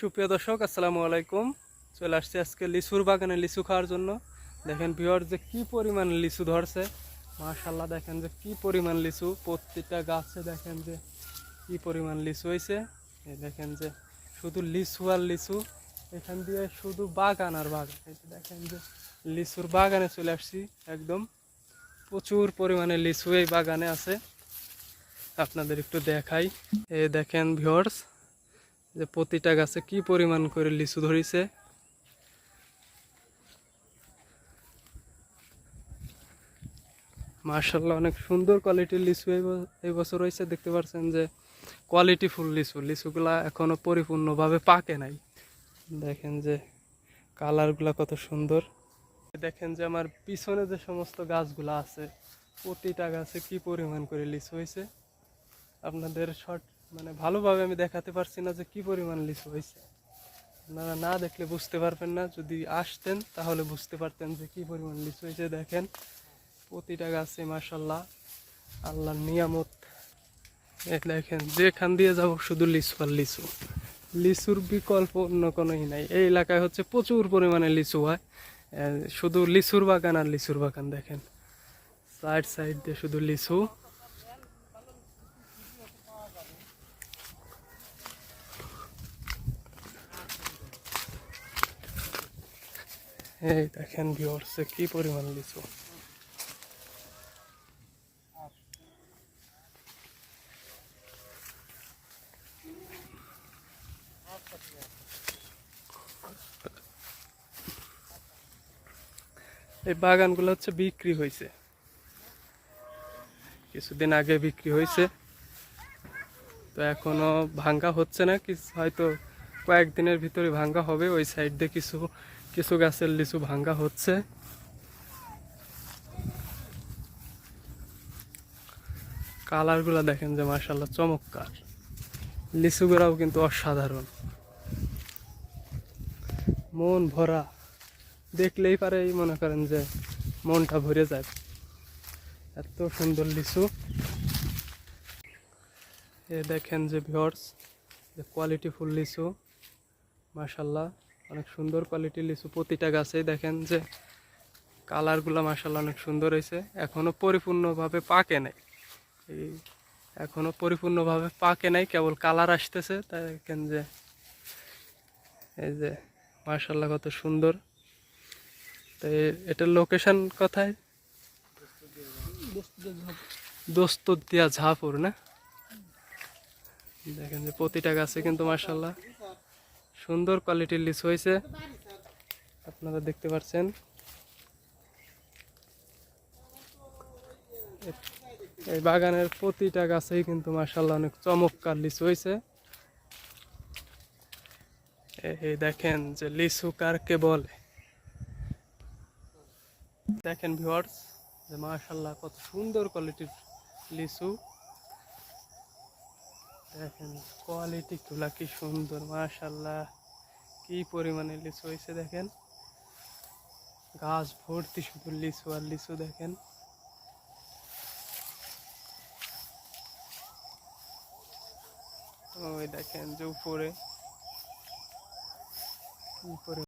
সুপ্রিয় দর্শক, আসসালামু আলাইকুম। চলে আসছি আজকে লিচুর বাগানে লিচু খাওয়ার জন্য। দেখেন ভিওর যে কি পরিমাণ লিচু ধরছে। মাশাল্লাহ দেখেন যে কি পরিমাণ লিচু। প্রত্যেকটা গাছে দেখেন যে কি পরিমাণ লিচু হয়েছে দেখেন যে শুধু লিচু আর লিচু, এখান দিয়ে শুধু বাগান আর বাগান। দেখেন যে লিচুর বাগানে চলে আসছি একদম। প্রচুর পরিমাণে লিচু এই বাগানে আছে। আপনাদের একটু দেখাই। এ দেখেন ভিওর্স যে প্রতিটা গাছে কি পরিমাণ করে লিচু ধরিছে? মার্শাল্লাহ অনেক সুন্দর কোয়ালিটির লিচু এই বছর হয়েছে দেখতে পাচ্ছেন যে কোয়ালিটি ফুল লিচু। লিচুগুলা এখনও পরিপূর্ণভাবে পাকে নাই। দেখেন যে কালারগুলা কত সুন্দর। দেখেন যে আমার পিছনে যে সমস্ত গাছগুলা আছে, প্রতিটা গাছে কি পরিমাণ করে লিচু হয়েছে আপনাদের শর্ট মানে ভালোভাবে আমি দেখাতে পারছি না যে কি পরিমাণ লিচু হয়েছে। আপনারা না দেখলে বুঝতে পারবেন না। যদি আসতেন, তাহলে বুঝতে পারতেন যে কি পরিমাণ লিচু হয়েছে। দেখেন, প্রতিটা গাছে মাসাল্লাহ আল্লাহর নিয়ামত। দেখেন, যেখান দিয়ে যাব শুধু লিচু আর লিচু। লিচুর বিকল্প অন্য কোনোই নাই। এই এলাকায় হচ্ছে প্রচুর পরিমাণে লিচু হয়। শুধু লিচুর বাগান আর লিচুর বাগান দেখেন। সাইড সাইড দিয়ে শুধু লিচু। এই দেখেন ভিউয়ার্সে কি পরিমাণ লিচু। এই বাগানগুলো হচ্ছে বিক্রি হয়েছে। কিছুদিন আগে বিক্রি হয়েছে। তো এখনও ভাঙ্গা হচ্ছে না, কিছু হয়তো কয়েকদিনের ভিতরে ভাঙ্গা হবে, ওই সাইড দিয়ে কিছু কিছু গাছের লিচু ভাঙ্গা হচ্ছে। কালারগুলো দেখেন যে মার্শাল্লাহ চমৎকার। লিচুগুলাও কিন্তু অসাধারণ। মন ভরা। দেখলেই পারেই মনে করেন যে মনটা ভরে যায়। এত সুন্দর লিচু। এ দেখেন যে ভিওর্স যে কোয়ালিটি ফুল লিচু। মাশাল্লাহ অনেক সুন্দর কোয়ালিটির লিচু প্রতিটা গাছেই দেখেন যে কালারগুলো মাশাল্লাহ অনেক সুন্দর হয়েছে। এখনও পরিপূর্ণভাবে পাকে নাই। এই এখনও পরিপূর্ণভাবে পাকে নাই, কেবল কালার আসতেছে। তাই দেখেন যে এই যে মার্শাল্লাহ কত সুন্দর। তো এটার লোকেশন কোথায়? দোস্ত দিয়া ঝাপুর না? দেখেন যে প্রতিটা গাছে কিন্তু মার্শাল্লাহ সুন্দর কোয়ালিটির লিচু হয়েছে। আপনারা দেখতে পাচ্ছেন। এই বাগানের প্রতিটা গাছেই কিন্তু মার্শাল্লাহ অনেক চমৎকার লিচু হয়েছে। এই দেখেন যে লিচু কারকে বলে দেখেন ভিউয়ার্স যে মার্শাল্লাহ কত সুন্দর কোয়ালিটির লিচু। দেখেন কোয়ালিটি গুলা কি সুন্দর মাশাল্লাহ কি পরিমাণে লিচু হয়েছে দেখেন। গাছ ভর্তি শুধু লিচু আর লিচু দেখেন। ওই দেখেন যে উপরে উপরে